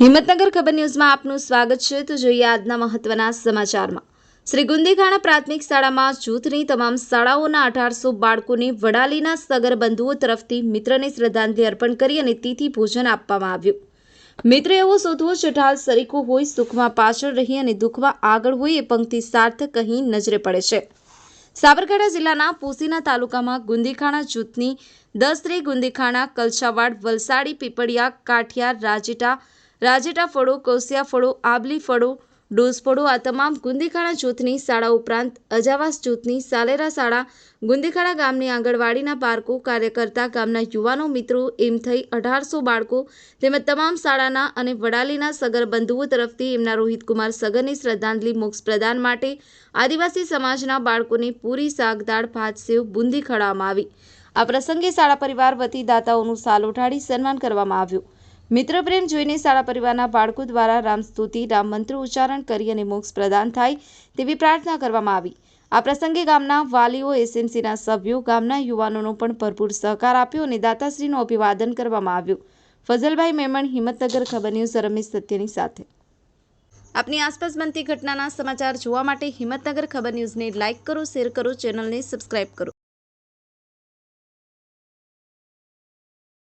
હિંમતનગર ખબર ન્યૂઝમાં આપનું સ્વાગત છે. તો જોઈએ આજના મહત્વના સમાચારમાં. શ્રી ગુંદીખાણા પ્રાથમિક શાળામાં જૂથની તમામ શાળાઓના અઢારસો બાળકોને વડાલીના સગર બંધુઓ તરફથી મિત્રને શ્રદ્ધાંજલિ અર્પણ કરી અને તિથિ ભોજન આપવામાં આવ્યું. મિત્ર એવો શોધવો ચઢાલ સરીકો હોય, સુખમાં પાછળ રહી અને દુઃખમાં આગળ હોય એ પંક્તિ સાર્થક અહીં નજરે પડે છે. સાબરકાંઠા જિલ્લાના પોસીના તાલુકામાં ગુંદીખાણા જૂથની દસરી ગુંદીખાણા કલછાવાડ વલસાડી, પીપળિયા, કાઠિયાર, રાજેટા રાજેટા ફળો, કોસિયા ફળો, આબલી ફળો, ડોઝ ફળો આ તમામ ગુંદીખાડા જૂથની શાળા ઉપરાંત અજાવાસ જૂથની સાલેરા શાળા ગુંદીખાડા ગામની આંગણવાડીના બાળકો કાર્યકર્તા ગામના યુવાનો, મિત્રો, એમ થઈ અઢારસો બાળકો તેમજ તમામ શાળાના અને વડાલીના સગર બંધુઓ તરફથી એમના રોહિતકુમાર સગરની શ્રદ્ધાંજલિ મોક્ષ પ્રદાન માટે આદિવાસી સમાજના બાળકોને પૂરી શાક દાળ ભાત સેવ બુંદી ખવડાવવામાં આવી. આ પ્રસંગે શાળા પરિવાર વતી દાતાઓનું સાલ ઉઠાડી સન્માન કરવામાં આવ્યું. મિત્ર પ્રેમ જોઈને શાળા પરિવારના બાળકો દ્વારા રામસ્તુતિ રામ મંત્ર ઉચ્ચારણ કરી અને મોક્ષ પ્રદાન થાય તેવી પ્રાર્થના કરવામાં આવી. આ પ્રસંગે ગામના વાલીઓ, એસએમસીના સભ્યો, ગામના યુવાનોનો પણ ભરપૂર સહકાર આપ્યો અને દાતાશ્રીનું અભિવાદન કરવામાં આવ્યું. ફઝલભાઈ મેમણ, હિંમતનગર ખબર ન્યૂઝ, રમેશ સત્યની સાથે. આપની આસપાસ બનતી ઘટનાના સમાચાર જોવા માટે હિંમતનગર ખબર ન્યૂઝને લાઇક કરો, શેર કરો, ચેનલને સબસ્ક્રાઇબ કરો.